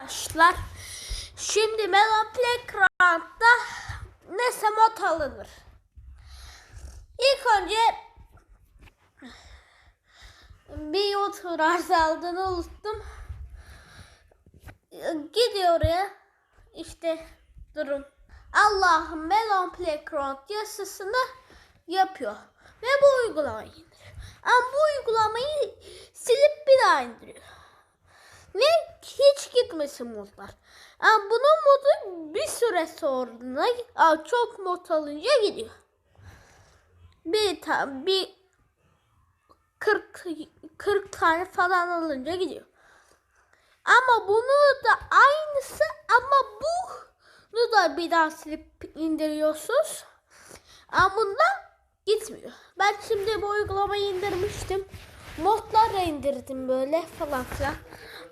Arkadaşlar şimdi Melon Playground'da ne mod alınır? İlk önce bir YouTuber aldığını unuttum. Gidiyor oraya. İşte durum. Allah'ım Melon Playground yasasını yapıyor. Ve bu uygulamayı indiriyor. Ama bu uygulamayı silip bir daha indiriyor. Ve hiç gitmesin modlar. Ama bunun modu bir süre sonra aa, çok mod alınca gidiyor. Bir ta, bir 40 40 tane falan alınca gidiyor. Ama bunu da aynısı ama bunu da bir daha silip indiriyorsunuz. Ama bunda gitmiyor. Ben şimdi bu uygulamayı indirmiştim. Modlarla indirdim böyle falan filan.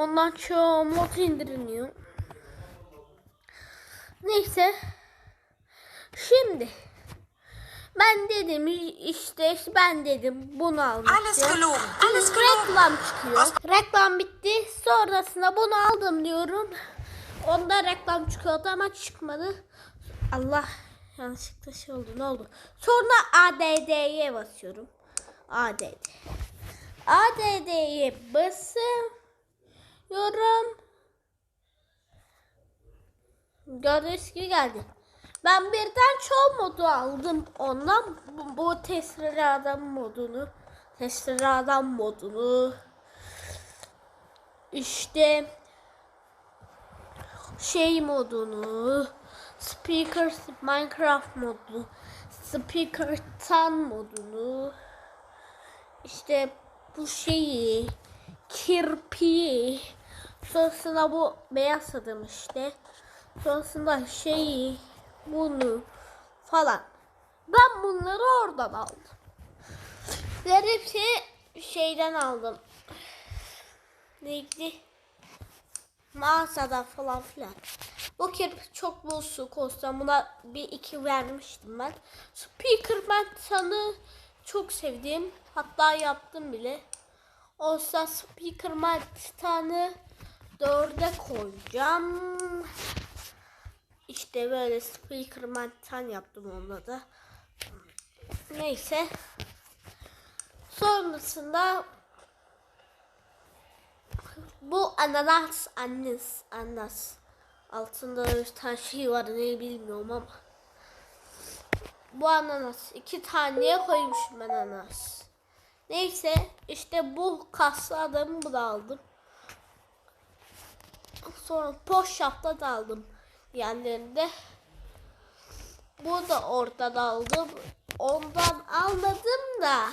Ondan çoğu mod indiriliyor. Neyse. Şimdi ben dedim işte ben dedim bunu almıştım. alles. Reklam çıkıyor. Reklam bitti. Sonrasında bunu aldım diyorum. Onda reklam çıkıyordu ama çıkmadı. Allah yanlışlıkla şey oldu. Ne oldu? Sonra ADD'ye basıyorum. ADD. ADD'ye basıyorum. Gördüğünüz gibi geldi. Ben birden çoğu modu aldım ondan. Bu, bu testere adam modunu. Testere adam modunu. İşte şey modunu. Speaker Minecraft modunu. Speaker Tan modunu. İşte bu şeyi. Kirpiyi. Sonrasında bu beyaz adam işte. Sonrasında şeyi. Bunu falan. Ben bunları oradan aldım. Ve hepsi şeyden aldım. Neydi? Mağazada falan filan. Bu kirpi çok bozuk olsa buna bir iki vermiştim ben. Speakerman sanı çok sevdiğim. Hatta yaptım bile. Olsa Speakerman Titan'ı dörde koyacağım. İşte böyle Speakerman Titan yaptım onda da. Neyse. Sonrasında bu ananas annes ananas altında bir tane şey var ne bilmiyorum ama bu ananas iki taneye koymuşum ben ananas neyse işte bu kaslı adamı bu da aldım sonra poşapta da aldım diğerlerinde bu da ortada aldım ondan almadım da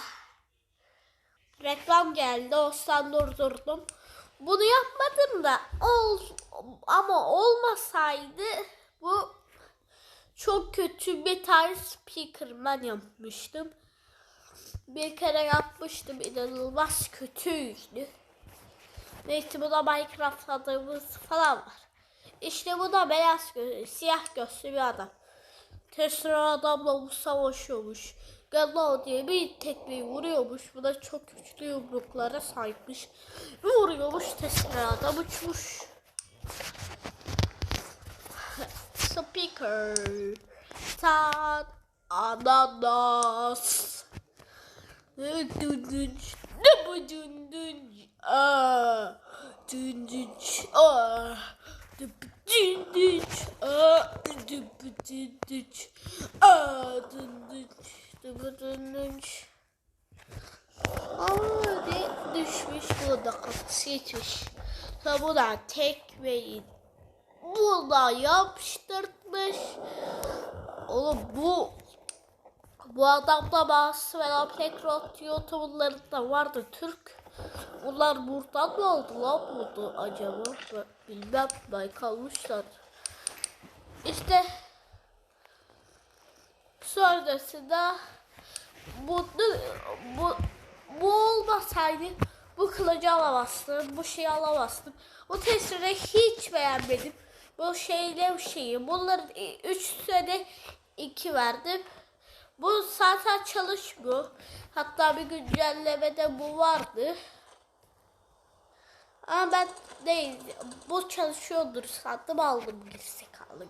reklam geldi olsan durdurdum bunu yapmadım da ol ama olmasaydı bu çok kötü bir tane speaker yapmıştım. Bir kere yapmıştım inanılmaz kötüydü. Neyse bu da Minecraft adamız falan var. İşte bu da beyaz gözlü, siyah gözlü bir adam. Tesla adamla bu savaşıyormuş. Gallo diye bir tekmeyi vuruyormuş. Bu da çok güçlü yumruklara sahipmiş. Bir vuruyormuş Tesla adam uçmuş. Speaker. Tan ananas. Ne bu dündünç? Aa. Dündünç. Aa. Dündünç. Aa. Dündünç. Aa. Dündünç. Aa. Ne düşmüş bu da kafası yetmiş. Da tekmeyi buna yapıştırmış. Oğlum bu bu adamda bazı veya Pekrot YouTuber'larında vardı Türk. Bunlar buradan mı aldı lan bunu acaba? Bilmem ben kalmışlar. İşte sonrasında bu bu bu olmasaydı bu kılıcı alamazdım, bu şeyi alamazdım. Bu testleri hiç beğenmedim. Bu şeyle şeyi. Bunların üç sene iki verdim. Bu zaten çalışmıyor. Hatta bir güncellemede bu vardı. Ama ben değil. Bu çalışıyordur sandım aldım gerizekalı.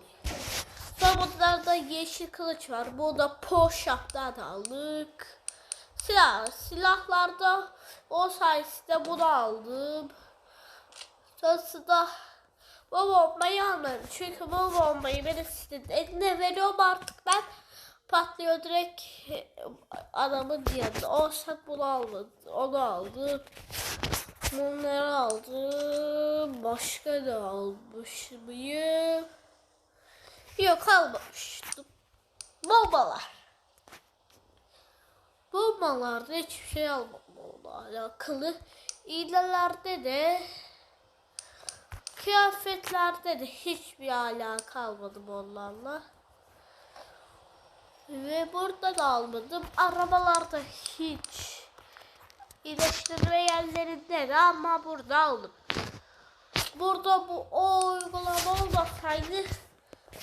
Sonra burada da yeşil kılıç var. Bu da Poşap'tan aldık. Silah. Silahlarda o sayesinde bunu aldım. Sonrasında bu bombayı almadım. Çünkü bu bombayı birisinin eline veriyorum artık ben. Patlıyor direkt e, adamın yanında. Olsa bunu almadım. Onu aldım. Bunları aldım. Başka ne almış mıyım? Yok almamıştım. Bombalar. Bombalarda hiçbir şey almadım onunla alakalı. İğnelerde de kıyafetlerde de hiçbir alaka kalmadım onlarla. Ve burada da almadım. Arabalarda hiç. İyileştirme yerlerinde de ama burada aldım. Burada bu o uygulama olmasaydı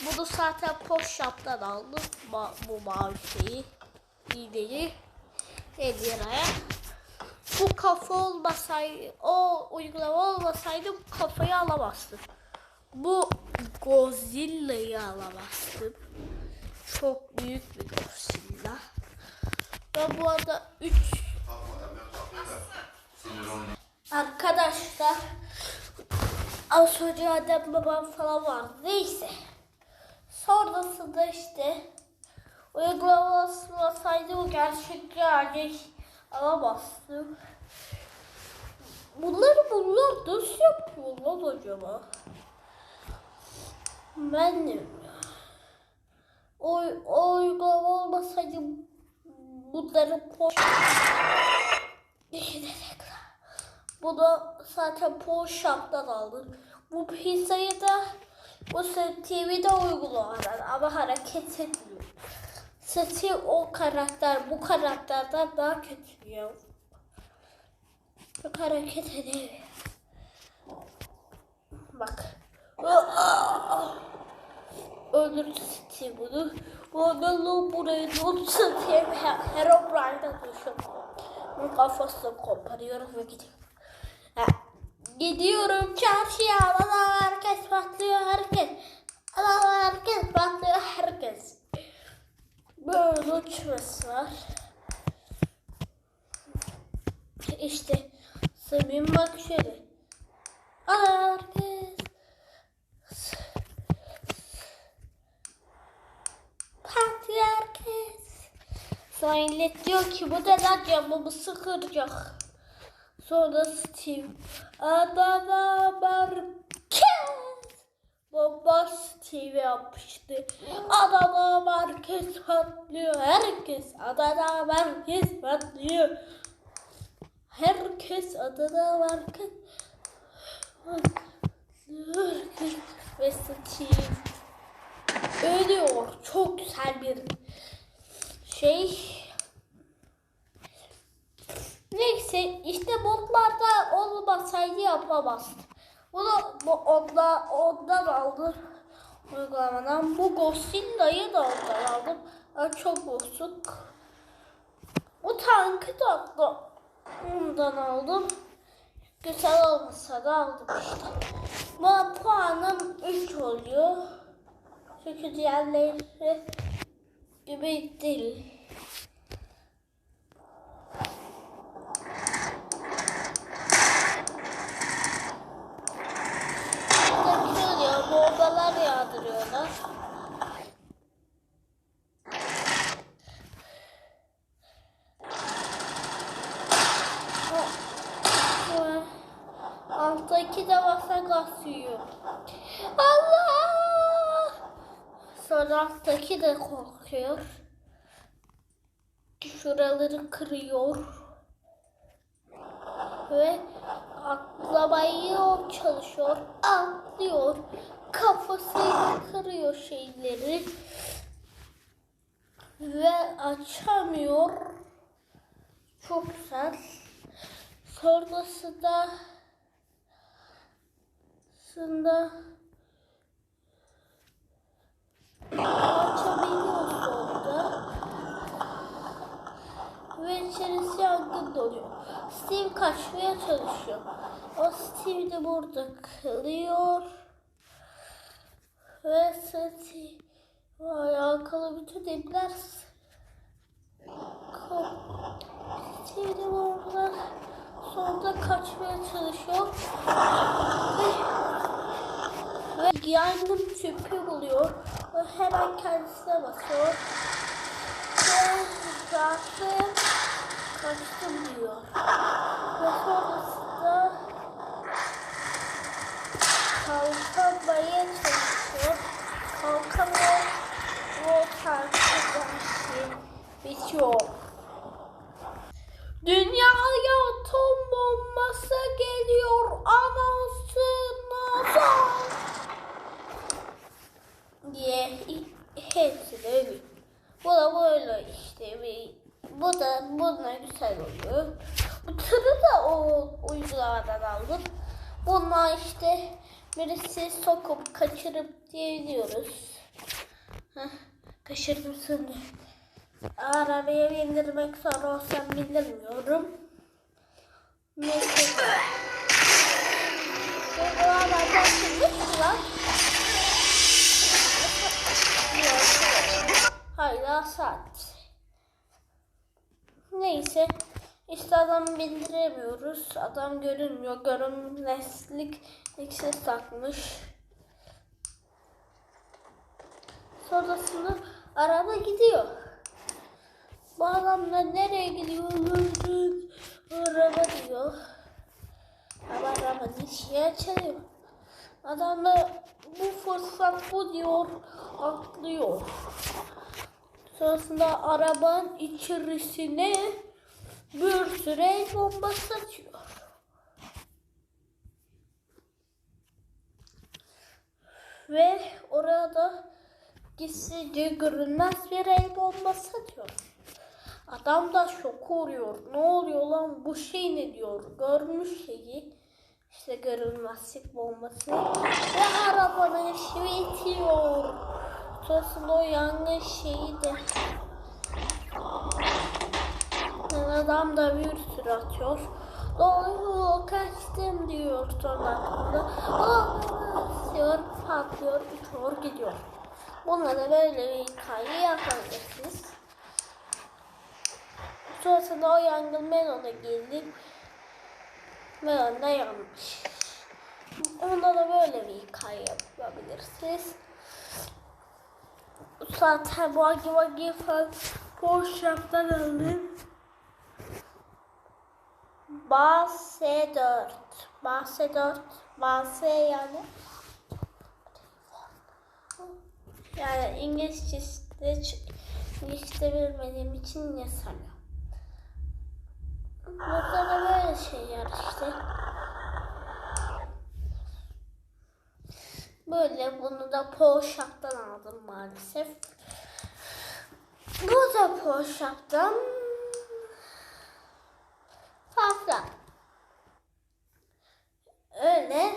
bunu zaten Poşap'tan aldım. Ma bu mavi şeyi. İğneyi. 50 liraya. Bu kafa olmasaydı, o uygulama olmasaydı bu kafayı alamazdım. Bu Godzilla'yı alamazdım. Çok büyük bir Godzilla. Ben bu arada 3 Arkadaşlar az önce annem babam falan vardı. Neyse. Sonrasında işte uygulaması olsaydı bu gerçek yani alamazdım. Bunları bunlar nasıl yapıyorlar acaba? Ben de. O, o uygulama olmasaydı bunları poş... Bunu zaten Poşap'tan aldım. Bu pizzayı da bu TV'de uyguluyorlar ama hareket etmiyor. Sesi o karakter bu karakterden daha kötü ya. Çok hareket ediyor. Bak. Öldürdü Steve bunu. Bu adamı buraya not Steve Herobrine'da düşüyor. Bunun kafasını koparıyorum ve gidiyorum. Ha, Gidiyorum çarşıya. Adam herkes patlıyor herkes. Adam herkes patlıyor herkes. Böyle uçması var. İşte Samim bak şöyle. Adam herkes. Patlıyor herkes. Sonra millet diyor ki bu neden camımı sıkıracak. Sonra Steve Adana Merkez Bomba Steve yapmıştı. Adana Merkez patlıyor. Herkes Adana Merkez patlıyor. Herkes Adana Merkez patlıyor. Ve Steve ölüyor. Çok güzel bir şey. Neyse işte modlarda olmasaydı yapamazdım. Bunu bu onda, ondan aldım uygulamadan. Bu Godzilla'yı da ondan aldım. Yani çok bozuk. Bu tankı da da ondan aldım. Güzel olmasa da aldım işte. Bu puanım 3 oluyor. Çünkü diğerleri gibi değil. Burada bir şey oluyor. Bombalar yağdırıyorlar. Ha, ha. Alttaki de basa gaz yiyor. Allah! Sonra de korkuyor. Şuraları kırıyor. Ve atlamaya çalışıyor. Atlıyor. Kafasıyla kırıyor şeyleri. Ve açamıyor. Çok güzel. Sonrasında Sonrasında açabiliyor sonra. Ve içerisi yangın doluyor. Steve kaçmaya çalışıyor. O Steve Şimdi burada kalıyor. Ve seti alakalı bütün ipler Şimdi burada sonunda kaçmaya çalışıyor. Ve, ve yangın tüpü buluyor. Ve hemen kendisine bakıyor. Ve zaten kaçtım diyor. Ve sonrasında kalkamaya çalışıyor. Kalkamıyor. O tartışma şey bitiyor. Dünyaya atom bombası geliyor anasını diye hepsi de ölüyor. Bu da böyle işte bir bu da buna güzel oluyor. Bu tırı da o uygulamadan aldım. Bunlar işte birisi sokup kaçırıp diyebiliyoruz. Heh, kaçırdım seni. Arabaya bindirmek zor olsam bildirmiyorum. Neyse. Bu arada çıkmış lan. Hala saat. Neyse. İşte adamı bindiremiyoruz. Adam görünmüyor. Görünmezlik iksir takmış. Sonrasında araba gidiyor. Bu adamlar nereye gidiyorlar? Araba diyor. Ama arabanın işi açılıyor. Adamlar bu fırsat bu diyor. Atlıyor. Sonrasında arabanın içerisine bir sürü el bombası atıyor. Ve orada gizlice görünmez bir el bombası atıyor. Adam da şok oluyor. Ne oluyor lan bu şey ne diyor. Görmüş şeyi. İşte görünmezlik bombası. Ve arabanın işi bitiyor. Sonrasında o yangın şeyi de. Adam da bir sürü atıyor. Doğru kaçtım diyor sonra aklında. O diyor patlıyor, uçuyor gidiyor. Bunlara böyle bir hikaye yapabilirsiniz. Sonrasında o yangın Melon'a geldi. Melon da yanmış. Onda da böyle bir hikaye yapabilirsiniz. Zaten bu Agi Vagi falan Boşluktan aldım. Base 4. Base 4. Base yani. Yani İngilizce İngilizce bilmediğim için yazamıyorum. Burada da böyle şeyler işte. Böyle bunu da Poşak'tan aldım maalesef. Bu da Poşak'tan fazla. Öyle